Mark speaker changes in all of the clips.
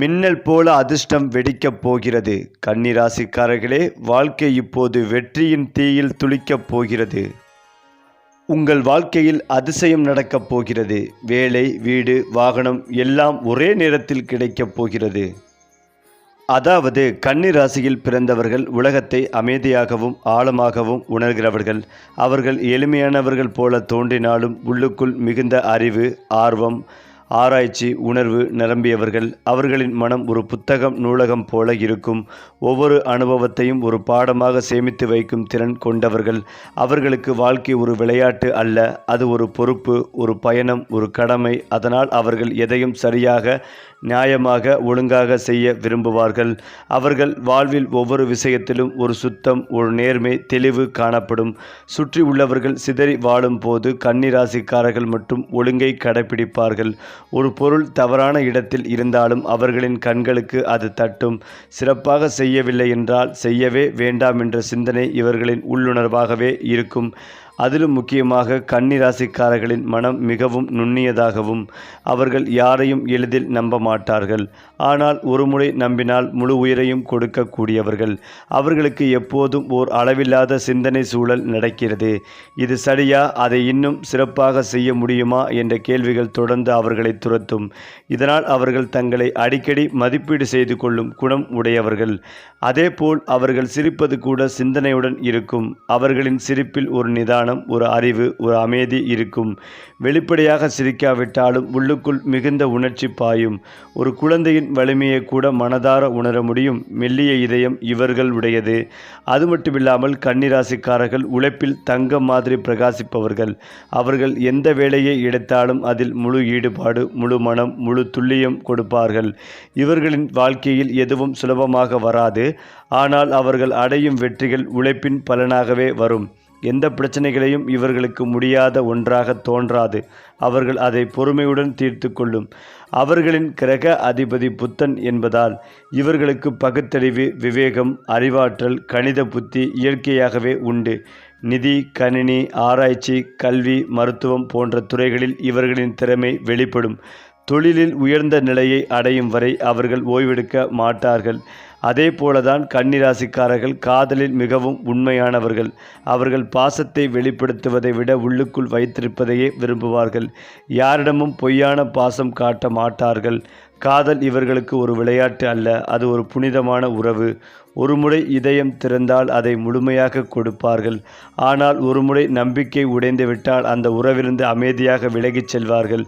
Speaker 1: மின்னல் போல அதிர்ஷ்டம் வெடிக்கப் போகிறது. கன்னிராசிக்காரர்களே வாழ்க்கை இப்போது வெற்றியின் தீயில் துளிக்கப் போகிறது. உங்கள் வாழ்க்கையில் அதிசயம் நடக்கப் போகிறது. வேலை வீடு வாகனம் எல்லாம் ஒரே நேரத்தில் கிடைக்கப் போகிறது. அதாவது கன்னி ராசியில் பிறந்தவர்கள் உலகத்தை அமைதியாகவும் ஆழமாகவும் உணர்கிறவர்கள். அவர்கள் எளிமையானவர்கள் போல தோன்றினாலும் உள்ளுக்குள் மிகுந்த அறிவு ஆர்வம் ஆராய்ச்சி உணர்வு நிரம்பியவர்கள். அவர்களின் மனம் ஒரு புத்தகம் நூலகம் போல இருக்கும். ஒவ்வொரு அனுபவத்தையும் ஒரு பாடமாக சேமித்து வைக்கும் திறன் கொண்டவர்கள். அவர்களுக்கு வாழ்க்கை ஒரு விளையாட்டு அல்ல அது ஒரு பொறுப்பு ஒரு பயணம் ஒரு கடமை. அதனால் அவர்கள் எதையும் சரியாக நியாயமாக ஒழுங்காக செய்ய விரும்புவார்கள். அவர்கள் வாழ்வில் ஒவ்வொரு விஷயத்திலும் ஒரு சுத்தம் ஒரு நேர்மை தெளிவு காணப்படும். சுற்றி உள்ளவர்கள் சிதறி வாழும் போது கன்னிராசிக்காரர்கள் மட்டும் ஒழுங்கை கடைபிடிப்பார்கள். ஒரு பொருள் தவறான இடத்தில் இருந்தாலும் அவர்களின் கண்களுக்கு அது தட்டும். சிறப்பாக செய்யவில்லை என்றால் செய்யவே வேண்டாம் என்ற சிந்தனை இவர்களின் உள்ளுணர்வாகவே இருக்கும். அதிலும் முக்கியமாக கன்னிராசிக்காரர்களின் மனம் மிகவும் நுண்ணியதாகவும் அவர்கள் யாரையும் எளிதில் நம்ப மாட்டார்கள். ஆனால் ஒருமுறை நம்பினால் முழு உயிரையும் கொடுக்கக்கூடியவர்கள். அவர்களுக்கு எப்போதும் ஓர் அளவில்லாத சிந்தனை சூழல் நடக்கிறது. இது சரியா? அதை இன்னும் சிறப்பாக செய்ய முடியுமா? என்ற கேள்விகள் தொடர்ந்து அவர்களை துரத்தும். இதனால் அவர்கள் தங்களை அடிக்கடி மதிப்பீடு செய்து கொள்ளும் குணம் உடையவர்கள். அதேபோல் அவர்கள் சிரிப்பது கூட சிந்தனையுடன் இருக்கும். அவர்களின் சிரிப்பில் ஒரு நிதானம் ஒரு அறிவு ஒரு அமைதி இருக்கும். வெளிப்படையாக சிரிக்காவிட்டாலும் உள்ளுக்குள் மிகுந்த உணர்ச்சி பாயும். ஒரு குழந்தையின் வலிமையை கூட மனதார உணர முடியும். மெல்லிய இதயம் இவர்கள் உடையது. அது மட்டுமில்லாமல் கன்னிராசிக்காரர்கள் உழைப்பில் தங்கம் மாதிரி பிரகாசிப்பவர்கள். அவர்கள் எந்த வேலையை எடுத்தாலும் அதில் முழு ஈடுபாடு முழு மனம் முழு துல்லியம் கொடுப்பார்கள். இவர்களின் வாழ்க்கையில் எதுவும் சுலபமாக வராது. ஆனால் அவர்கள் அடையும் வெற்றிகள் உழைப்பின் பலனாகவே வரும். எந்த பிரச்சனைகளையும் இவர்களுக்கு முடியாத ஒன்றாக தோன்றாது. அவர்கள் அதை பொறுமையுடன் தீர்த்து கொள்ளும். அவர்களின் கிரக அதிபதி புத்தன் என்பதால் இவர்களுக்கு பகுத்தறிவு விவேகம் அறிவாற்றல் கணித புத்தி இயற்கையாகவே உண்டு. நிதி கணினி ஆராய்ச்சி கல்வி மருத்துவம் போன்ற துறைகளில் இவர்களின் திறமை வெளிப்படும். தொழிலில் உயர்ந்த நிலையை அடையும் வரை அவர்கள் ஓய்வெடுக்க மாட்டார்கள். அதே போலதான் கன்னிராசிக்காரர்கள் காதலில் மிகவும் உண்மையானவர்கள். அவர்கள் பாசத்தை வெளிப்படுத்துவதை விட உள்ளுக்குள் வைத்திருப்பதையே விரும்புவார்கள். யாரிடமும் பொய்யான பாசம் காட்ட மாட்டார்கள். காதல் இவர்களுக்கு ஒரு விளையாட்டு அல்ல அது ஒரு புனிதமான உறவு. ஒருமுறை இதயம் திறந்தால் அதை முழுமையாக கொடுப்பார்கள். ஆனால் ஒருமுறை நம்பிக்கை உடைந்துவிட்டால் அந்த உறவிலிருந்து அமைதியாக விலகிச் செல்வார்கள்.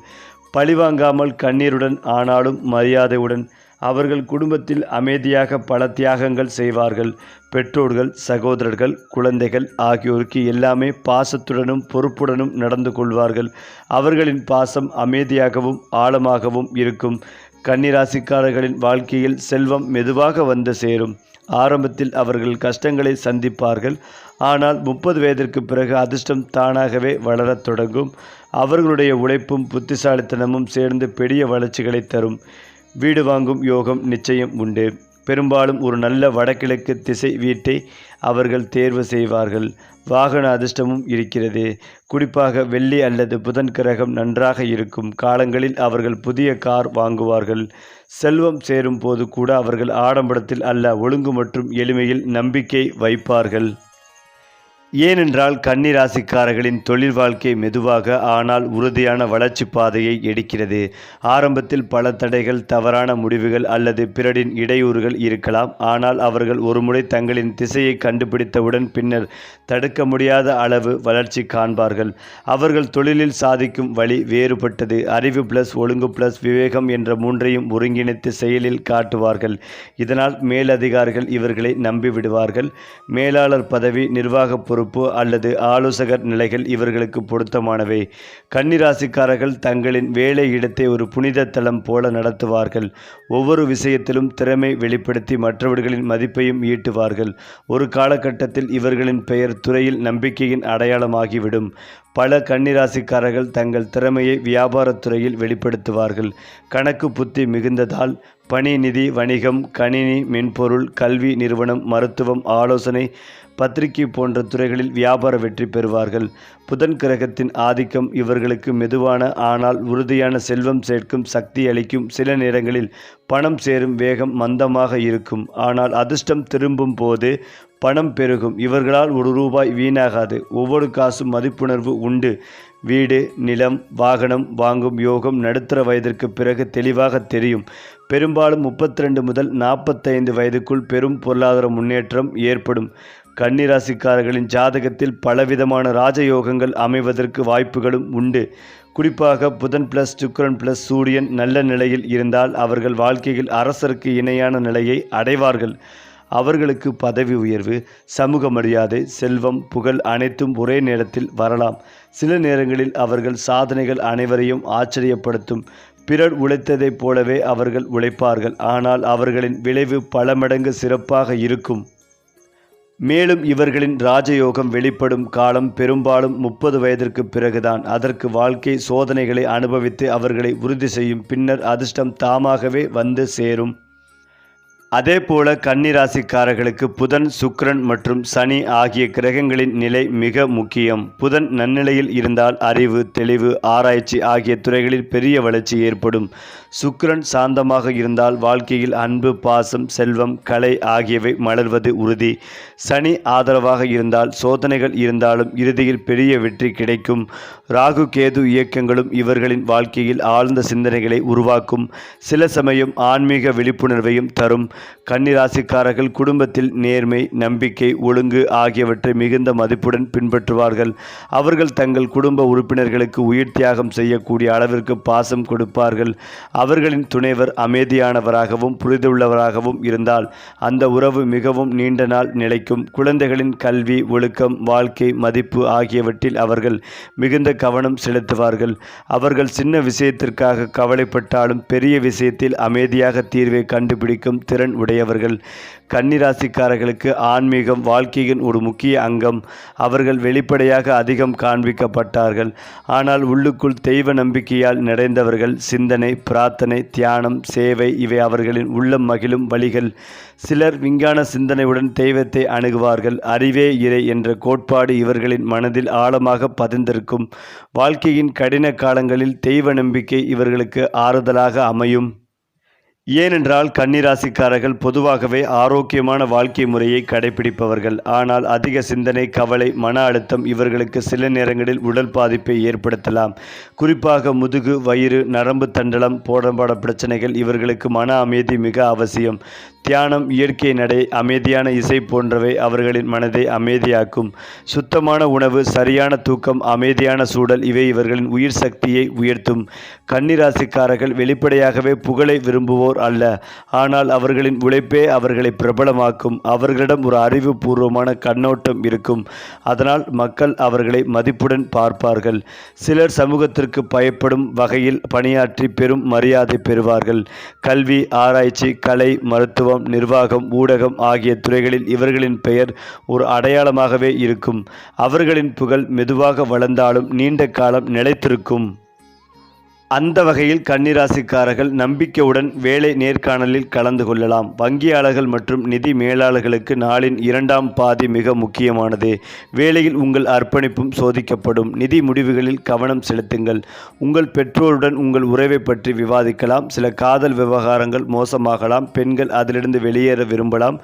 Speaker 1: பழிவாங்காமல் கண்ணீருடன் ஆனாலும் மரியாதையுடன் அவர்கள் குடும்பத்தில் அமைதியாக பல தியாகங்கள் செய்வார்கள். பெற்றோர்கள் சகோதரர்கள் குழந்தைகள் ஆகியோருக்கு எல்லாமே பாசத்துடனும் பொறுப்புடனும் நடந்து கொள்வார்கள். அவர்களின் பாசம் அமைதியாகவும் ஆழமாகவும் இருக்கும். கன்னிராசிக்காரர்களின் வாழ்க்கையில் செல்வம் மெதுவாக வந்து சேரும். ஆரம்பத்தில் அவர்கள் கஷ்டங்களை சந்திப்பார்கள். ஆனால் முப்பது வயதிற்கு பிறகு அதிர்ஷ்டம் தானாகவே வளரத் தொடங்கும். அவர்களுடைய உழைப்பும் புத்திசாலித்தனமும் சேர்ந்து பெரிய வளர்ச்சிகளை தரும். வீடு வாங்கும் யோகம் நிச்சயம் உண்டு. பெரும்பாலும் ஒரு நல்ல வடகிழக்கு திசை வீட்டை அவர்கள் தேர்வு செய்வார்கள். வாகன அதிர்ஷ்டமும் இருக்கிறது. குறிப்பாக வெள்ளி அல்லது புதன் கிரகம் நன்றாக இருக்கும் காலங்களில் அவர்கள் புதிய கார் வாங்குவார்கள். செல்வம் சேரும் போது கூட அவர்கள் ஆடம்பரத்தில் அல்ல ஒழுங்கு மற்றும் எளிமையில் நம்பிக்கை வைப்பார்கள். ஏனென்றால் கன்னிராசிக்காரர்களின் தொழில் வாழ்க்கை மெதுவாக ஆனால் உறுதியான வளர்ச்சி பாதையை எடுக்கிறது. ஆரம்பத்தில் பல தடைகள் தவறான முடிவுகள் அல்லது பிறரின் இடையூறுகள் இருக்கலாம். ஆனால் அவர்கள் ஒருமுறை தங்களின் திசையை கண்டுபிடித்தவுடன் பின்னர் தடுக்க முடியாத அளவு வளர்ச்சி காண்பார்கள். அவர்கள் தொழிலில் சாதிக்கும் வழி வேறுபட்டது. அறிவு பிளஸ் ஒழுங்கு பிளஸ் விவேகம் என்ற மூன்றையும் ஒருங்கிணைத்து செயலில் காட்டுவார்கள். இதனால் மேலதிகாரிகள் இவர்களை நம்பிவிடுவார்கள். மேலாளர் பதவி நிர்வாக பொறுப்பு அல்லது ஆலோசகர் நிலைகள் இவர்களுக்கு பொருத்தமானவை. கன்னிராசிக்காரர்கள் தங்களின் வேலை இடத்தை ஒரு புனித தலம் போல நடத்துவார்கள். ஒவ்வொரு விஷயத்திலும் திறமை வெளிப்படுத்தி மற்றவர்களின் மதிப்பையும் ஈட்டுவார்கள். ஒரு காலகட்டத்தில் இவர்களின் பெயர் துறையில் நம்பிக்கையின் அடையாளமாகிவிடும். பல கன்னிராசிக்காரர்கள் தங்கள் திறமையை வியாபாரத்துறையில் வெளிப்படுத்துவார்கள். கணக்கு புத்தி மிகுந்ததால் பணி நிதி வணிகம் கணினி மென்பொருள் கல்வி நிறுவனம் மருத்துவம் ஆலோசனை பத்திரிகை போன்ற துறைகளில் வியாபார வெற்றி பெறுவார்கள். புதன் கிரகத்தின் ஆதிக்கம் இவர்களுக்கு மெதுவான ஆனால் உறுதியான செல்வம் சேர்க்கும் சக்தி அளிக்கும். சில நேரங்களில் பணம் சேரும் வேகம் மந்தமாக இருக்கும். ஆனால் அதிர்ஷ்டம் திரும்பும் போது பணம் பெருகும். இவர்களால் ஒரு ரூபாய் வீணாகாது. ஒவ்வொரு காசும் மதிப்புணர்வு உண்டு. வீடு நிலம் வாகனம் வாங்கும் யோகம் நடுத்தர வயதிற்கு பிறகு தெளிவாக தெரியும். பெரும்பாலும் முப்பத்தி ரெண்டு முதல் நாற்பத்தைந்து வயதுக்குள் பெரும் பொருளாதார முன்னேற்றம் ஏற்படும். கன்னிராசிக்காரர்களின் ஜாதகத்தில் பலவிதமான ராஜயோகங்கள் அமைவதற்கு வாய்ப்புகளும் உண்டு. குறிப்பாக புதன் பிளஸ் சுக்கரன் பிளஸ் சூரியன் நல்ல நிலையில் இருந்தால் அவர்கள் வாழ்க்கையில் அரசருக்கு இணையான நிலையை அடைவார்கள். அவர்களுக்கு பதவி உயர்வு சமூக மரியாதை செல்வம் புகழ் அனைத்தும் ஒரே நேரத்தில் வரலாம். சில நேரங்களில் அவர்கள் சாதனைகள் அனைவரையும் ஆச்சரியப்படுத்தும். பிறர் உழைத்ததைப் போலவே அவர்கள் உழைப்பார்கள். ஆனால் அவர்களின் விளைவு பல மடங்கு சிறப்பாக இருக்கும். மேலும் இவர்களின் ராஜயோகம் வெளிப்படும் காலம் பெரும்பாலும் முப்பது வயதிற்கு பிறகுதான். அதற்கு வாழ்க்கை சோதனைகளை அனுபவித்து அவர்களை உறுதி செய்யும். பின்னர் அதிர்ஷ்டம் தாமாகவே வந்து சேரும். அதேபோல கன்னிராசிக்காரர்களுக்கு புதன் சுக்ரன் மற்றும் சனி ஆகிய கிரகங்களின் நிலை மிக முக்கியம். புதன் நன்னிலையில் இருந்தால் அறிவு தெளிவு ஆராய்ச்சி ஆகிய துறைகளில் பெரிய வளர்ச்சி ஏற்படும். சுக்ரன் சாந்தமாக இருந்தால் வாழ்க்கையில் அன்பு பாசம் செல்வம் கலை ஆகியவை மலர்வது உறுதி. சனி ஆதரவாக இருந்தால் சோதனைகள் இருந்தாலும் இறுதியில் பெரிய வெற்றி கிடைக்கும். ராகு கேது இயக்கங்களும் இவர்களின் வாழ்க்கையில் ஆழ்ந்த சிந்தனைகளை உருவாக்கும். சில சமயம் ஆன்மீக விழிப்புணர்வையும் தரும். கன்னிராசிக்காரர்கள் குடும்பத்தில் நேர்மை நம்பிக்கை ஒழுங்கு ஆகியவற்றை மிகுந்த மதிப்புடன் பின்பற்றுவார்கள். அவர்கள் தங்கள் குடும்ப உறுப்பினர்களுக்கு உயிர் தியாகம் செய்யக்கூடிய அளவிற்கு பாசம் கொடுப்பார்கள். அவர்களின் துணைவர் அமைதியானவராகவும் புரிந்துள்ளவராகவும் இருந்தால் அந்த உறவு மிகவும் நீண்ட நாள் நிலைக்கும். குழந்தைகளின் கல்வி ஒழுக்கம் வாழ்க்கை மதிப்பு ஆகியவற்றில் அவர்கள் மிகுந்த கவனம் செலுத்துவார்கள். அவர்கள் சின்ன விஷயத்திற்காக கவலைப்பட்டாலும் பெரிய விஷயத்தில் அமைதியாக தீர்வை கண்டுபிடிக்கும் திறன் உடையவர்கள். கன்னிராசிக்காரர்களுக்கு ஆன்மீகம் வாழ்க்கையின் ஒரு முக்கிய அங்கம். அவர்கள் வெளிப்படையாக அதிகம் காண்பிக்கப்பட்டார்கள். ஆனால் உள்ளுக்குள் தெய்வ நம்பிக்கையால் நிறைந்தவர்கள் சிந்தனை பிரார்த்தனை தியானம் சேவை இவை அவர்களின் உள்ளம் மகிழும் வழிகள். சிலர் விஞ்ஞான சிந்தனையுடன் தெய்வத்தை அணுகுவார்கள். அறிவே இறை என்ற கோட்பாடு இவர்களின் மனதில் ஆழமாக பதிந்திருக்கும். வாழ்க்கையின் கடின காலங்களில் தெய்வ நம்பிக்கை இவர்களுக்கு ஆறுதலாக அமையும். ஏனென்றால் கன்னிராசிக்காரர்கள் பொதுவாகவே ஆரோக்கியமான வாழ்க்கை முறையை கடைபிடிப்பவர்கள். ஆனால் அதிக சிந்தனை கவலை மன அழுத்தம் இவர்களுக்கு சில நேரங்களில் உடல் பாதிப்பை ஏற்படுத்தலாம். குறிப்பாக முதுகு வயிறு நரம்பு தண்டலம் போடம்பாட பிரச்சனைகள் இவர்களுக்கு மன அமைதி மிக அவசியம். தியானம் இயற்கை நடை அமைதியான இசை போன்றவை அவர்களின் மனதை அமைதியாக்கும். சுத்தமான உணவு சரியான தூக்கம் அமைதியான சூழல் இவை இவர்களின் உயிர் சக்தியை உயர்த்தும். கன்னிராசிக்காரர்கள் வெளிப்படையாகவே புகழை விரும்புவோர் அல்ல. ஆனால் அவர்களின் உழைப்பே அவர்களை பிரபலமாக்கும். அவர்களிடம் ஒரு அறிவுபூர்வமான கண்ணோட்டம் இருக்கும். அதனால் மக்கள் அவர்களை மதிப்புடன் பார்ப்பார்கள். சிலர் சமூகத்திற்கு பயப்படும் வகையில் பணியாற்றி பெரும் மரியாதை பெறுவார்கள். கல்வி ஆராய்ச்சி கலை மருத்துவம் நிர்வாகம் ஊடகம் ஆகிய துறைகளில் இவர்களின் பெயர் ஒரு அடையாளமாகவே இருக்கும். அவர்களின் புகழ் மெதுவாக வளர்ந்தாலும் நீண்ட காலம் நிலைத்திருக்கும். அந்த வகையில் கன்னிராசிக்காரர்கள் நம்பிக்கையுடன் வேலை நேர்காணலில் கலந்து கொள்ளலாம். வங்கியாளர்கள் மற்றும் நிதி மேலாளர்களுக்கு நாளின் இரண்டாம் பாதி மிக முக்கியமானது. வேலையில் உங்கள் அர்ப்பணிப்பும் சோதிக்கப்படும். நிதி முடிவுகளில் கவனம் செலுத்துங்கள். உங்கள் பெற்றோருடன் உங்கள் உறவை பற்றி விவாதிக்கலாம். சில காதல் விவகாரங்கள் மோசமாகலாம். பெண்கள் அதிலிருந்து வெளியேற விரும்பலாம்.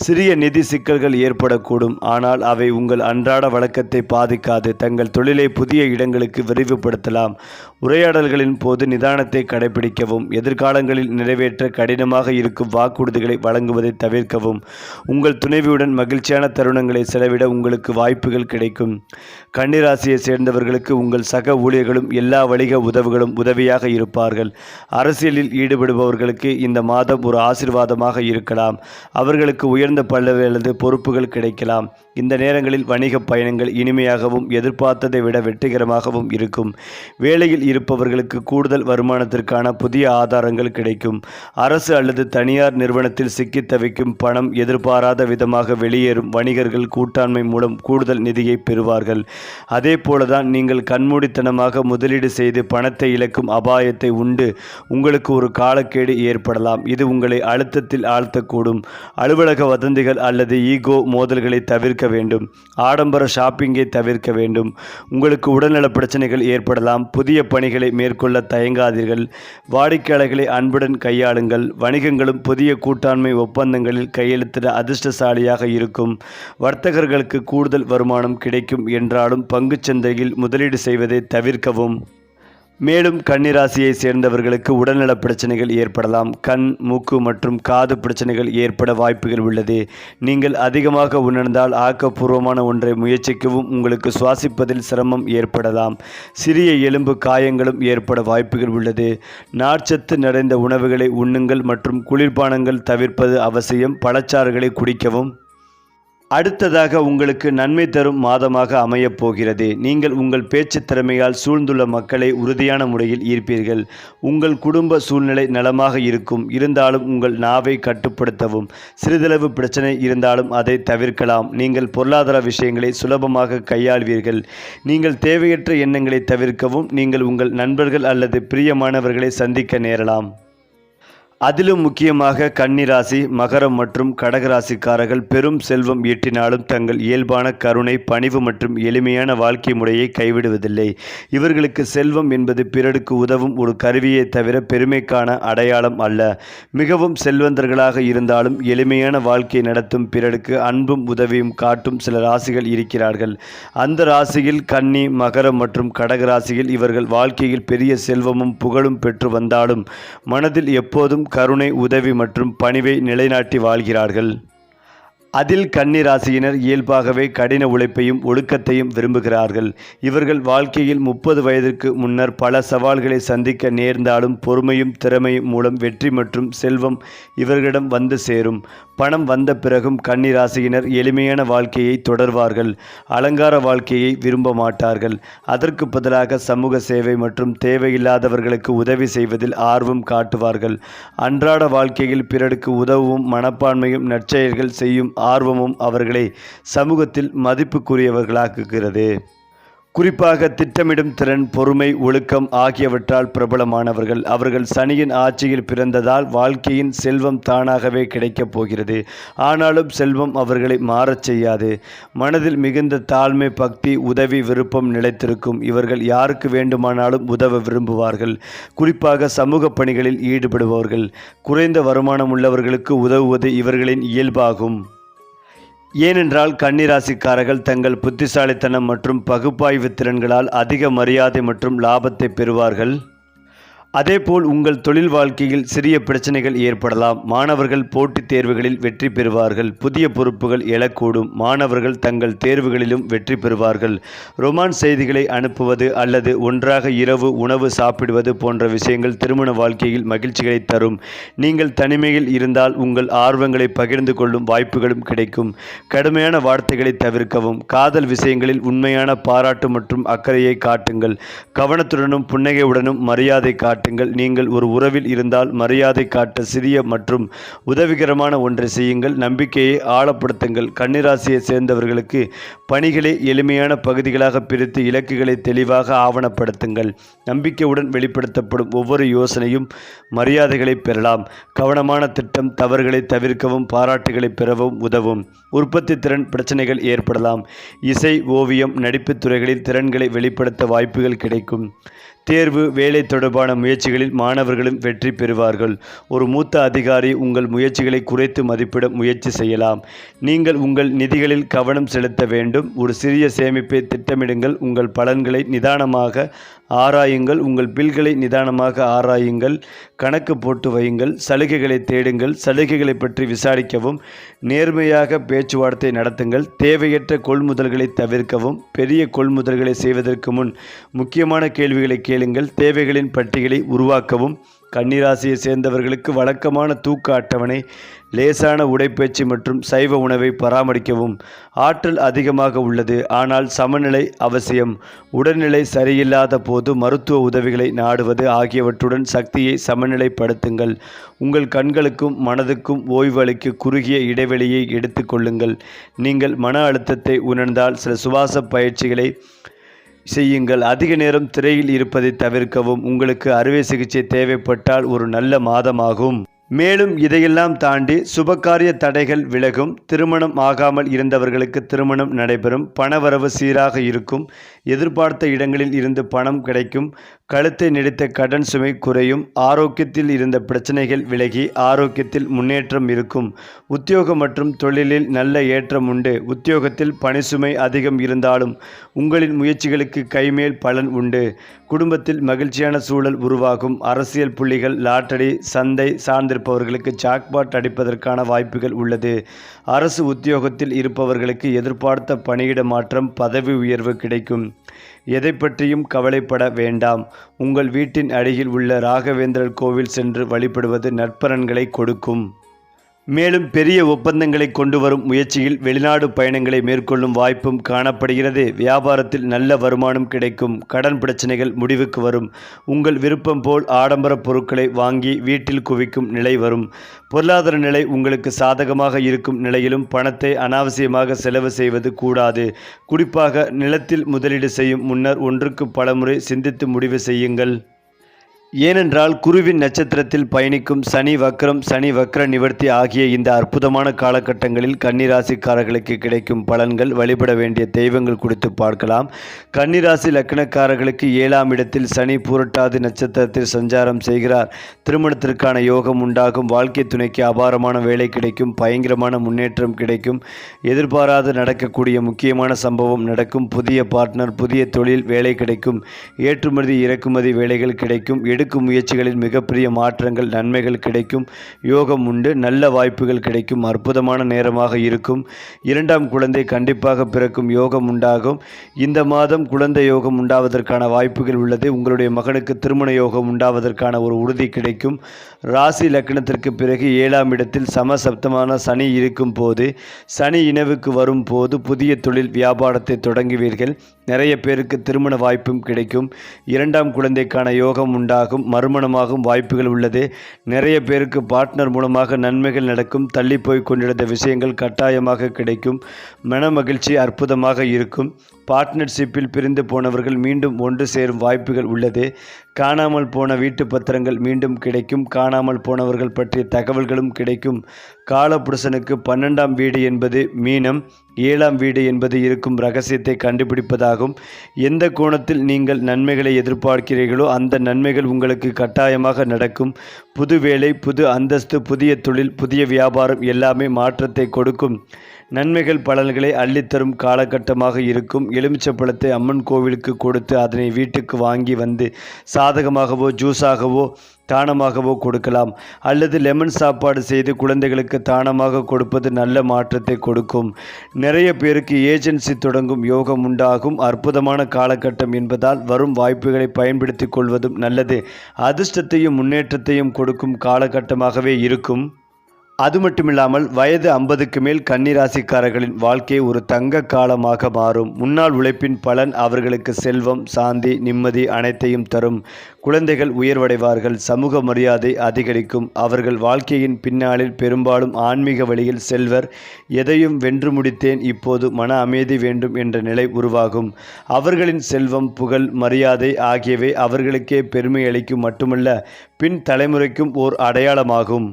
Speaker 1: சிறிய நிதி சிக்கல்கள் ஏற்படக்கூடும். ஆனால் அவை உங்கள் அன்றாட வழக்கத்தை பாதிக்காது. தங்கள் தொழிலை புதிய இடங்களுக்கு விரிவுபடுத்தலாம். உரையாடல்களின் போது நிதானத்தை கடைபிடிக்கவும். எதிர்காலங்களில் நிறைவேற்ற கடினமாக இருக்கும் வாக்குறுதிகளை வழங்குவதை தவிர்க்கவும். உங்கள் துணைவியுடன் மகிழ்ச்சியான தருணங்களை செலவிட உங்களுக்கு வாய்ப்புகள் கிடைக்கும். கன்னிராசியை சேர்ந்தவர்களுக்கு உங்கள் சக ஊழியர்களும் எல்லா வணிக உதவுகளும் உதவியாக இருப்பார்கள். அரசியலில் ஈடுபடுபவர்களுக்கு இந்த மாதம் ஒரு ஆசிர்வாதமாக இருக்கலாம். அவர்களுக்கு உயர்ந்த பல்லவி அல்லது பொறுப்புகள் கிடைக்கலாம். இந்த நேரங்களில் வணிக பயணங்கள் இனிமையாகவும் எதிர்பார்த்ததை விட வெற்றிகரமாகவும் இருக்கும். வேலையில் இருப்பவர்களுக்கு கூடுதல் வருமானத்திற்கான புதிய ஆதாரங்கள் கிடைக்கும். அரசு அல்லது தனியார் நிறுவனத்தில் சிக்கி தவிக்கும் பணம் எதிர்பாராத விதமாக வெளியேறும் வணிகர்கள் கூட்டாண்மை மூலம் கூடுதல் நிதியை பெறுவார்கள். அதே போலதான் நீங்கள் கண்மூடித்தனமாக முதலீடு செய்து பணத்தை இழக்கும் அபாயத்தை உண்டு. உங்களுக்கு ஒரு காலக்கேடு ஏற்படலாம். இது உங்களை அழுத்தத்தில் ஆழ்த்தக்கூடும். அலுவலக வதந்திகள் அல்லது ஈகோ மோதல்களை தவிர்க்க வேண்டும். ஆடம்பர ஷாப்பிங்கை தவிர்க்க வேண்டும். உங்களுக்கு உடல்நல பிரச்சனைகள் ஏற்படலாம். புதிய பணிகளை மேற்கொள்ள தயங்காதீர்கள். வாடிக்கையாளர்களை அன்புடன் கையாளுங்கள். வணிகங்களும் புதிய கூட்டாண்மை ஒப்பந்தங்களில் கையெழுத்திட அதிர்ஷ்டசாலியாக இருக்கும். வர்த்தகர்களுக்கு கூடுதல் வருமானம் கிடைக்கும் என்றாலும் பங்குச் சந்தையில் முதலீடு செய்வதை தவிர்க்கவும். மேலும் கன்னிராசியை சேர்ந்தவர்களுக்கு உடல்நல பிரச்சனைகள் ஏற்படலாம். கண் மூக்கு மற்றும் காது பிரச்சனைகள் ஏற்பட வாய்ப்புகள் உள்ளது. நீங்கள் அதிகமாக உணர்ந்தால் ஆக்கப்பூர்வமான ஒன்றை முயற்சிக்கவும் உங்களுக்கு சுவாசிப்பதில் சிரமம் ஏற்படலாம். சிறிய எலும்பு காயங்களும் ஏற்பட வாய்ப்புகள் உள்ளது. நார்ச்சத்து நிறைந்த உணவுகளை உண்ணுங்கள் மற்றும் குளிர்பானங்கள் தவிர்ப்பது அவசியம். பழச்சாறுகளை குடிக்கவும். அடுத்ததாக உங்களுக்கு நன்மை தரும் மாதமாக அமையப் போகிறது. நீங்கள் உங்கள் பேச்சு திறமையால் சூழ்ந்துள்ள மக்களை உறுதியான முறையில் ஈர்ப்பீர்கள். உங்கள் குடும்ப சூழ்நிலை நலமாக இருக்கும். இருந்தாலும் உங்கள் நாவை கட்டுப்படுத்தவும் சிறிதளவு பிரச்சனை இருந்தாலும் அதை தவிர்க்கலாம். நீங்கள் பொருளாதார விஷயங்களை சுலபமாக கையாள்வீர்கள். நீங்கள் தேவையற்ற எண்ணங்களை தவிர்க்கவும் நீங்கள் உங்கள் நண்பர்கள் அல்லது பிரியமானவர்களை சந்திக்க நேரலாம். அதிலும் முக்கியமாக கன்னிராசி மகரம் மற்றும் கடகராசிக்காரர்கள் பெரும் செல்வம் ஈட்டினாலும் தங்கள் இயல்பான கருணை பணிவு மற்றும் எளிமையான வாழ்க்கை முறையை கைவிடுவதில்லை. இவர்களுக்கு செல்வம் என்பது பிறருக்கு உதவும் ஒரு கருவியை தவிர பெருமைக்கான அடையாளம் அல்ல. மிகவும் செல்வந்தர்களாக இருந்தாலும் எளிமையான வாழ்க்கை நடத்தும் பிறருக்கு அன்பும் உதவியும் காட்டும் சில ராசிகள் இருக்கிறார்கள். அந்த ராசியில் கன்னி மகரம் மற்றும் கடகராசியில் இவர்கள் வாழ்க்கையில் பெரிய செல்வமும் புகழும் பெற்று வந்தாலும் மனதில் எப்போதும் கருணை உதவி மற்றும் பணிவை நிலைநாட்டி வாழ்கிறார்கள். அதில் கன்னிராசியினர் இயல்பாகவே கடின உழைப்பையும் ஒழுக்கத்தையும் விரும்புகிறார்கள். இவர்கள் வாழ்க்கையில் முப்பது வயதிற்கு முன்னர் பல சவால்களை சந்திக்க நேர்ந்தாலும் பொறுமையும் திறமையும் மூலம் வெற்றி மற்றும் செல்வம் இவர்களிடம் வந்து சேரும். பணம் வந்த பிறகும் கன்னிராசியினர் எளிமையான வாழ்க்கையை தொடர்வார்கள். அலங்கார வாழ்க்கையை விரும்ப மாட்டார்கள். அதற்கு பதிலாக சமூக சேவை மற்றும் தேவையில்லாதவர்களுக்கு உதவி செய்வதில் ஆர்வம் காட்டுவார்கள். அன்றாட வாழ்க்கையில் பிறருக்கு உதவும் மனப்பான்மையும் நற்செயல்கள் செய்யும் ஆர்வமும் அவர்களை சமூகத்தில் மதிப்புக்குரியவர்களாக்குகிறது. குறிப்பாக திட்டமிடும் திறன் பொறுமை ஒழுக்கம் ஆகியவற்றால் பிரபலமானவர்கள். அவர்கள் சனியின் ஆட்சியில் பிறந்ததால் வாழ்க்கையின் செல்வம் தானாகவே கிடைக்கப் போகிறது. ஆனாலும் செல்வம் அவர்களை மாறச் செய்யாது. மனதில் மிகுந்த தாழ்மை பக்தி உதவி விருப்பம் நிலைத்திருக்கும். இவர்கள் யாருக்கு வேண்டுமானாலும் உதவ விரும்புவார்கள். குறிப்பாக சமூக பணிகளில் ஈடுபடுபவர்கள். குறைந்த வருமானம் உள்ளவர்களுக்கு உதவுவது இவர்களின் இயல்பாகும். ஏனென்றால் கன்னிராசிக்காரர்கள் தங்கள் புத்திசாலித்தனம் மற்றும் பகுப்பாய்வு திறன்களால் அதிக மரியாதை மற்றும் லாபத்தை பெறுவார்கள். அதேபோல் உங்கள் தொழில் வாழ்க்கையில் சிறிய பிரச்சனைகள் ஏற்படலாம். மாணவர்கள் போட்டித் தேர்வுகளில் வெற்றி பெறுவார்கள். புதிய பொறுப்புகள் எழக்கூடும். மாணவர்கள் தங்கள் தேர்வுகளிலும் வெற்றி பெறுவார்கள். ரொமான்ஸ் செய்திகளை அனுப்புவது அல்லது ஒன்றாக இரவு உணவு சாப்பிடுவது போன்ற விஷயங்கள் திருமண வாழ்க்கையில் மகிழ்ச்சிகளை தரும். நீங்கள் தனிமையில் இருந்தால் உங்கள் ஆர்வங்களை பகிர்ந்து கொள்ளும் வாய்ப்புகளும் கிடைக்கும். கடுமையான வார்த்தைகளை தவிர்க்கவும். காதல் விஷயங்களில் உண்மையான பாராட்டு மற்றும் அக்கறையை காட்டுங்கள். கவனத்துடனும் புன்னகையுடனும் மரியாதை காட்டு காட்டுங்கள். நீங்கள் ஒரு உறவில் இருந்தால் மரியாதை காட்ட சிறிய மற்றும் உதவிகரமான ஒன்றை செய்யுங்கள். நம்பிக்கையை ஆழப்படுத்துங்கள். கன்னிராசியை சேர்ந்தவர்களுக்கு பணிகளை எளிமையான பகுதிகளாக பிரித்து இலக்குகளை தெளிவாக ஆவணப்படுத்துங்கள். நம்பிக்கையுடன் வெளிப்படுத்தப்படும் ஒவ்வொரு யோசனையும் மரியாதைகளை பெறலாம். கவனமான திட்டம் தவறுகளை தவிர்க்கவும் பாராட்டுகளை பெறவும் உதவும். உற்பத்தி திறன் பிரச்சனைகள் ஏற்படலாம். இசை ஓவியம் நடிப்புத் துறைகளில் திறன்களை வெளிப்படுத்த வாய்ப்புகள் கிடைக்கும். தேர்வு வேலை தொடர்பான முயற்சிகளில் மாணவர்களும் வெற்றி பெறுவார்கள். ஒரு மூத்த அதிகாரி உங்கள் முயற்சிகளை குறைத்து மதிப்பிட முயற்சி செய்யலாம். நீங்கள் உங்கள் நிதிகளில் கவனம் செலுத்த வேண்டும். ஒரு சிறிய சேமிப்பை திட்டமிடுங்கள். உங்கள் பலன்களை நிதானமாக ஆராயுங்கள். உங்கள் பில்களை நிதானமாக ஆராயுங்கள். கணக்கு போட்டு வையுங்கள். சலுகைகளை தேடுங்கள். சலுகைகளை பற்றி விசாரிக்கவும். நேர்மையாக பேச்சுவார்த்தை நடத்துங்கள். தேவையற்ற கொள்முதல்களை தவிர்க்கவும். பெரிய கொள்முதல்களை செய்வதற்கு முன் முக்கியமான கேள்விகளை கேளுங்கள். தேவைகளின் பட்டியலை உருவாக்கவும். கன்னிராசியை சேர்ந்தவர்களுக்கு வழக்கமான தூக்க அட்டவணை லேசான உடைப்பயிற்சி மற்றும் சைவ உணவை பராமரிக்கவும் ஆற்றல் அதிகமாக உள்ளது. ஆனால் சமநிலை அவசியம். உடல்நிலை சரியில்லாத போது மருத்துவ உதவிகளை நாடுவது ஆகியவற்றுடன் சக்தியை சமநிலைப்படுத்துங்கள். உங்கள் கண்களுக்கும் மனதுக்கும் ஓய்வளிக்கு குறுகிய இடைவெளியை எடுத்துக்கொள்ளுங்கள் நீங்கள் மன அழுத்தத்தை உணர்ந்தால் சில சுவாச பயிற்சிகளை செய்யுங்கள். அதிக நேரம் திரையில் இருப்பதை தவிர்க்கவும் உங்களுக்கு அறுவை சிகிச்சை தேவைப்பட்டால் ஒரு நல்ல மாதமாகும். மேலும் இதையெல்லாம் தாண்டி சுபகாரிய தடைகள் விலகும் திருமணம் ஆகாமல் இருந்தவர்களுக்கு திருமணம் நடைபெறும் பணவரவு சீராக இருக்கும் எதிர்பார்த்த இடங்களில் இருந்து பணம் கிடைக்கும் கழுத்தை நெடித்த கடன் சுமை குறையும் ஆரோக்கியத்தில் இருந்த பிரச்சனைகள் விலகி ஆரோக்கியத்தில் முன்னேற்றம் இருக்கும் உத்தியோகம் மற்றும் தொழிலில் நல்ல ஏற்றம் உண்டு உத்தியோகத்தில் பணிசுமை அதிகம் இருந்தாலும் உங்களின் முயற்சிகளுக்கு கைமேல் பலன் உண்டு குடும்பத்தில் மகிழ்ச்சியான சூழல் உருவாகும் அரசியல் புள்ளிகள் லாட்டரி சந்தை இருப்பவர்களுக்கு ஜாக்பாட் அடிப்பதற்கான வாய்ப்புகள் உள்ளது. அரசு உத்தியோகத்தில் இருப்பவர்களுக்கு எதிர்பார்த்த பணியிட மாற்றம் பதவி உயர்வு கிடைக்கும். எதை பற்றியும் கவலைப்பட வேண்டாம். உங்கள் வீட்டின் அருகில் உள்ள ராகவேந்திரர் கோவில் சென்று வழிபடுவது நற்பலன்களை கொடுக்கும். மேலும் பெரிய ஒப்பந்தங்களை கொண்டு வரும் முயற்சியில் வெளிநாடு பயணங்களை மேற்கொள்ளும் வாய்ப்பும் காணப்படுகிறது. வியாபாரத்தில் நல்ல வருமானம் கிடைக்கும். கடன் பிரச்சனைகள் முடிவுக்கு வரும். உங்கள் விருப்பம் போல் ஆடம்பர பொருட்களை வாங்கி வீட்டில் குவிக்கும் நிலை வரும். பொருளாதார நிலை உங்களுக்கு சாதகமாக இருக்கும் நிலையிலும் பணத்தை அனாவசியமாக செலவு செய்வது கூடாது. குறிப்பாக நிலத்தில் முதலீடு செய்யும் முன்னர் ஒன்றுக்கு பலமுறை சிந்தித்து முடிவு செய்யுங்கள். ஏனென்றால் குருவின் நட்சத்திரத்தில் பயணிக்கும் சனி வக்ரம் சனி வக்ர நிவர்த்தி ஆகிய இந்த அற்புதமான காலகட்டங்களில் கன்னிராசிக்காரர்களுக்கு கிடைக்கும் பலன்கள் வழிபட வேண்டிய தெய்வங்கள் குறித்து பார்க்கலாம். கன்னிராசி லக்னக்காரர்களுக்கு ஏழாம் இடத்தில் சனி பூரட்டாதி நட்சத்திரத்தில் சஞ்சாரம் செய்கிறார். திருமணத்திற்கான யோகம் உண்டாகும். வாழ்க்கை துணைக்கு அபாரமான வேலை கிடைக்கும். பயங்கரமான முன்னேற்றம் கிடைக்கும். எதிர்பாராது நடக்கக்கூடிய முக்கியமான சம்பவம் நடக்கும். புதிய பார்ட்னர் புதிய தொழில் வேலை கிடைக்கும். ஏற்றுமதி இறக்குமதி வேலைகள் கிடைக்கும். எடுக்கும் முயற்சிகளில் மிகப்பெரிய மாற்றங்கள் நன்மைகள் கிடைக்கும். யோகம் உண்டு நல்ல வாய்ப்புகள் கிடைக்கும் அற்புதமான நேரமாக இருக்கும். இரண்டாம் குழந்தை கண்டிப்பாக பிறக்கும் யோகம் உண்டாகும். இந்த மாதம் குழந்தை யோகம் உண்டாவதற்கான வாய்ப்புகள் உள்ளது. உங்களுடைய மகனுக்கு திருமண யோகம் உண்டாவதற்கான ஒரு உறுதி கிடைக்கும். ராசி லக்னத்திற்கு பிறகு ஏழாம் இடத்தில் சமசப்தமான சனி இருக்கும் போது சனி இனவுக்கு வரும் போது புதிய தொழில் வியாபாரத்தை தொடங்குவீர்கள். நிறைய பேருக்கு திருமண வாய்ப்பும் கிடைக்கும். இரண்டாம் குழந்தைக்கான யோகம் உண்டாகும் மறுமணமாகும் வாய்ப்புகள் உள்ளது. நிறைய பேருக்கு பார்ட்னர் மூலமாக நன்மைகள் நடக்கும். தள்ளி போய் கொண்டிருந்த விஷயங்கள் கட்டாயமாக கிடைக்கும். மன மகிழ்ச்சி அற்புதமாக இருக்கும். பார்ட்னர்ஷிப்பில் பிரிந்து போனவர்கள் மீண்டும் ஒன்று சேரும் வாய்ப்புகள் உள்ளது. காணாமல் போன வீட்டு பத்திரங்கள் மீண்டும் கிடைக்கும். காணாமல் போனவர்கள் பற்றிய தகவல்களும் கிடைக்கும். காலபுருஷனுக்கு பன்னெண்டாம் வீடு என்பது மீனம். ஏழாம் வீடு என்பது இருக்கும் ரகசியத்தை கண்டுபிடிப்பதாகும். எந்த கோணத்தில் நீங்கள் நன்மைகளை எதிர்பார்க்கிறீர்களோ அந்த நன்மைகள் உங்களுக்கு கட்டாயமாக நடக்கும். புது வேலை புது அந்தஸ்து புதிய தொழில் புதிய வியாபாரம் எல்லாமே மாற்றத்தை கொடுக்கும். நன்மைகள் பலன்களை அள்ளித்தரும் காலகட்டமாக இருக்கும். எலுமிச்சப்பழத்தை அம்மன் கோவிலுக்கு கொடுத்து அதனை வீட்டுக்கு வாங்கி வந்து சாதகமாகவோ ஜூஸாகவோ தானமாகவோ கொடுக்கலாம். அல்லது லெமன் சாப்பாடு செய்து குழந்தைகளுக்கு தானமாக கொடுப்பது நல்ல மாற்றத்தை கொடுக்கும். நிறைய பேருக்கு ஏஜென்சி தொடங்கும் யோகம் உண்டாகும். அற்புதமான காலகட்டம் என்பதால் வரும் வாய்ப்புகளை பயன்படுத்திக் கொள்வதும் நல்லது. அதிர்ஷ்டத்தையும் முன்னேற்றத்தையும் கொடுக்கும் காலகட்டமாகவே இருக்கும். அது மட்டுமில்லாமல் வயது ஐம்பதுக்கு மேல் கன்னிராசிக்காரர்களின் வாழ்க்கை ஒரு தங்க காலமாக மாறும். முன்னாள் உழைப்பின் பலன் அவர்களுக்கு செல்வம் சாந்தி நிம்மதி அனைத்தையும் தரும். குழந்தைகள் உயர்வடைவார்கள் சமூக மரியாதை அதிகரிக்கும். அவர்கள் வாழ்க்கையின் பின்னாளில் பெரும்பாலும் ஆன்மீக வழியில் செல்வர். எதையும் வென்று முடித்தேன் இப்போது மன அமைதி வேண்டும் என்ற நிலை உருவாகும். அவர்களின் செல்வம் புகழ் மரியாதை ஆகியவை அவர்களுக்கே பெருமை அளிக்கும் மட்டுமல்ல பின் தலைமுறைக்கும் ஓர் அடையாளமாகும்.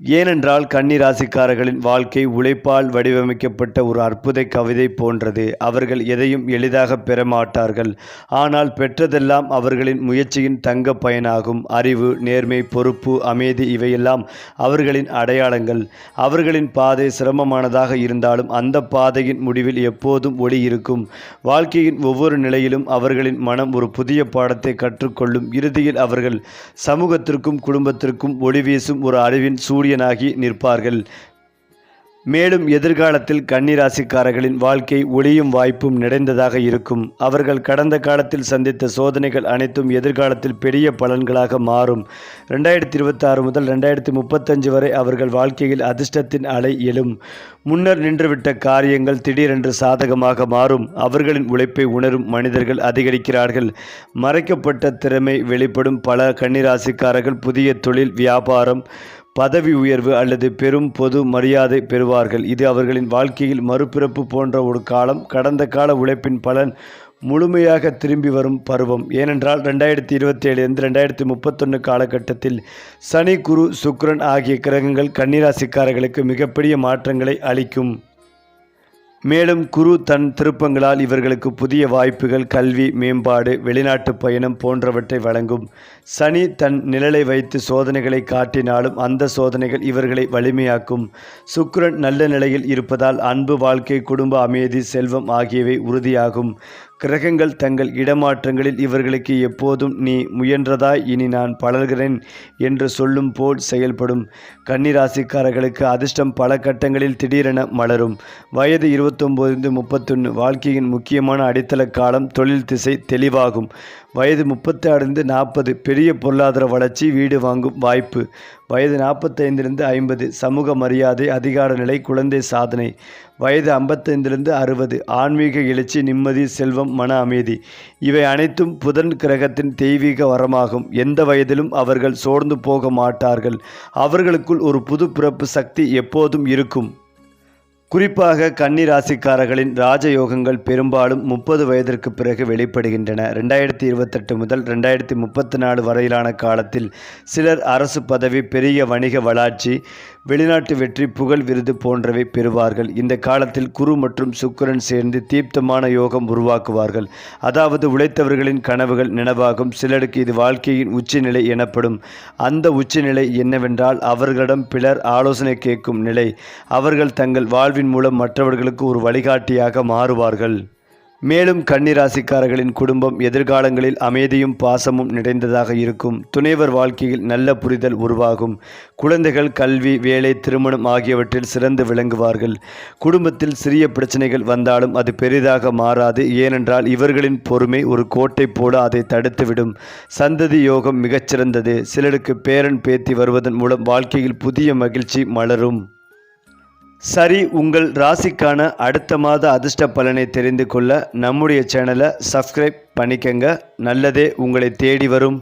Speaker 1: ஏனென்றால் கன்னிராசிக்காரர்களின் வாழ்க்கை உழைப்பால் வடிவமைக்கப்பட்ட ஒரு அற்புத கவிதை போன்றது. அவர்கள் எதையும் எளிதாக பெற மாட்டார்கள். ஆனால் பெற்றதெல்லாம் அவர்களின் முயற்சியின் தங்க பயனாகும். அறிவு நேர்மை பொறுப்பு அமைதி இவையெல்லாம் அவர்களின் அடையாளங்கள். அவர்களின் பாதை சிரமமானதாக இருந்தாலும் அந்த பாதையின் முடிவில் எப்போதும் ஒளி இருக்கும். வாழ்க்கையின் ஒவ்வொரு நிலையிலும் அவர்களின் மனம் ஒரு புதிய பாடத்தை கற்றுக்கொள்ளும். இறுதியில் அவர்கள் சமூகத்திற்கும் குடும்பத்திற்கும் ஒளி வீசும் ஒரு அறிவின் சூரிய சூரியனாகி நிற்பார்கள். மேலும் எதிர்காலத்தில் கன்னிராசிக்காரர்களின் வாழ்க்கை ஒளியும் வாய்ப்பும் நிறைந்ததாக இருக்கும். அவர்கள் கடந்த காலத்தில் சந்தித்த சோதனைகள் அனைத்தும் எதிர்காலத்தில் பெரிய பலன்களாக மாறும். ரெண்டாயிரத்தி இருபத்தாறு முதல் ரெண்டாயிரத்தி முப்பத்தஞ்சு வரை அவர்கள் வாழ்க்கையில் அதிர்ஷ்டத்தின் அலை எழும். முன்னர் நின்றுவிட்ட காரியங்கள் திடீரென்று சாதகமாக மாறும். அவர்களின் உழைப்பை உணரும் மனிதர்கள் அதிகரிக்கிறார்கள். மறைக்கப்பட்ட திறமை வெளிப்படும் பல கன்னிராசிக்காரர்கள் புதிய தொழில் வியாபாரம் பதவி உயர்வு அல்லது பெரும் பொது மரியாதை பெறுவார்கள். இது அவர்களின் வாழ்க்கையில் மறுபிறப்பு போன்ற ஒரு காலம் கடந்த கால உழைப்பின் பலன் முழுமையாக திரும்பி வரும் பருவம். ஏனென்றால் ரெண்டாயிரத்தி இருபத்தேழுலேருந்து ரெண்டாயிரத்தி முப்பத்தொன்று காலகட்டத்தில் சனி குரு சுக்ரன் ஆகிய கிரகங்கள் கன்னிராசிக்காரர்களுக்கு மிகப்பெரிய மாற்றங்களை அளிக்கும். மேலும் குரு தன் திருப்பங்களால் இவர்களுக்கு புதிய வாய்ப்புகள் கல்வி மேம்பாடு வெளிநாட்டு பயணம் போன்றவற்றை வழங்கும். சனி தன் நிழலை வைத்து சோதனைகளை காட்டினாலும் அந்த சோதனைகள் இவர்களை வலிமையாக்கும். சுக்கிரன் நல்ல நிலையில் இருப்பதால் அன்பு வாழ்க்கை குடும்ப அமைதி செல்வம் ஆகியவை உறுதியாகும். கிரகங்கள் தங்கள் இடமாற்றங்களில் இவர்களுக்கு எப்போதும் நீ முயன்றதாய் இனி நான் பலர்கிறேன் என்று சொல்லும் போல் செயல்படும். கன்னிராசிக்காரர்களுக்கு அதிர்ஷ்டம் பல கட்டங்களில் திடீரென மலரும். வயது இருபத்தொம்போது முப்பத்தொன்று வாழ்க்கையின் முக்கியமான அடித்தள காலம் தொழில் திசை தெளிவாகும். வயது முப்பத்தாறுலேருந்து நாற்பது பெரிய பொருளாதார வளர்ச்சி வீடு வாங்கும் வாய்ப்பு. வயது நாற்பத்தைந்திலிருந்து ஐம்பது சமூக மரியாதை அதிகார நிலை குழந்தை சாதனை. வயது ஐம்பத்தைந்திலிருந்து அறுபது ஆன்மீக எழுச்சி நிம்மதி செல்வம் மன அமைதி. இவை அனைத்தும் புதன் கிரகத்தின் தெய்வீக வரமாகும். எந்த வயதிலும் அவர்கள் சோர்ந்து போக மாட்டார்கள். அவர்களுக்குள் ஒரு புது பிறப்பு சக்தி எப்போதும் இருக்கும். குறிப்பாக கன்னி ராசிக்காரர்களின் ராஜயோகங்கள் பெரும்பாலும் முப்பது வயதிற்கு பிறகு வெளிப்படுகின்றன. ரெண்டாயிரத்தி இருபத்தெட்டு முதல் ரெண்டாயிரத்தி முப்பத்தி நாலு வரையிலான காலத்தில் சிலர் அரசு பதவி பெரிய வணிக வளர்ச்சி வெளிநாட்டு வெற்றி புகழ் விருது போன்றவை பெறுவார்கள். இந்த காலத்தில் குரு மற்றும் சுக்கரன் சேர்ந்து தீப்தமான யோகம் உருவாக்குவார்கள். அதாவது உழைத்தவர்களின் கனவுகள் நினைவாகும். சிலருக்கு இது வாழ்க்கையின் உச்சநிலை எனப்படும். அந்த உச்சநிலை என்னவென்றால் அவர்களிடம் பிறர் ஆலோசனை கேட்கும் நிலை. அவர்கள் தங்கள் வாழ்வின் மூலம் மற்றவர்களுக்கு ஒரு வழிகாட்டியாக மாறுவார்கள். மேலும் கன்னிராசிக்காரர்களின் குடும்பம் எதிர்காலங்களில் அமைதியும் பாசமும் நிறைந்ததாக இருக்கும். துணைவர் வாழ்க்கையில் நல்ல புரிதல் உருவாகும். குழந்தைகள் கல்வி வேலை திருமணம் ஆகியவற்றில் சிறந்து விளங்குவார்கள். குடும்பத்தில் சிறிய பிரச்சனைகள் வந்தாலும் அது பெரிதாக மாறாது. ஏனென்றால் இவர்களின் பொறுமை ஒரு கோட்டை போல அதை தடுத்துவிடும். சந்ததி யோகம் மிகச்சிறந்தது. சிலருக்கு பேரன் பேத்தி வருவதன் மூலம் வாழ்க்கையில் புதிய மகிழ்ச்சி மலரும். சரி உங்கள் ராசிக்கான அடுத்த மாத அதிர்ஷ்ட பலனை தெரிந்து கொள்ள நம்முடைய சேனலை சப்ஸ்கிரைப் பண்ணிக்கங்க. நல்லதே உங்களை தேடி வரும்.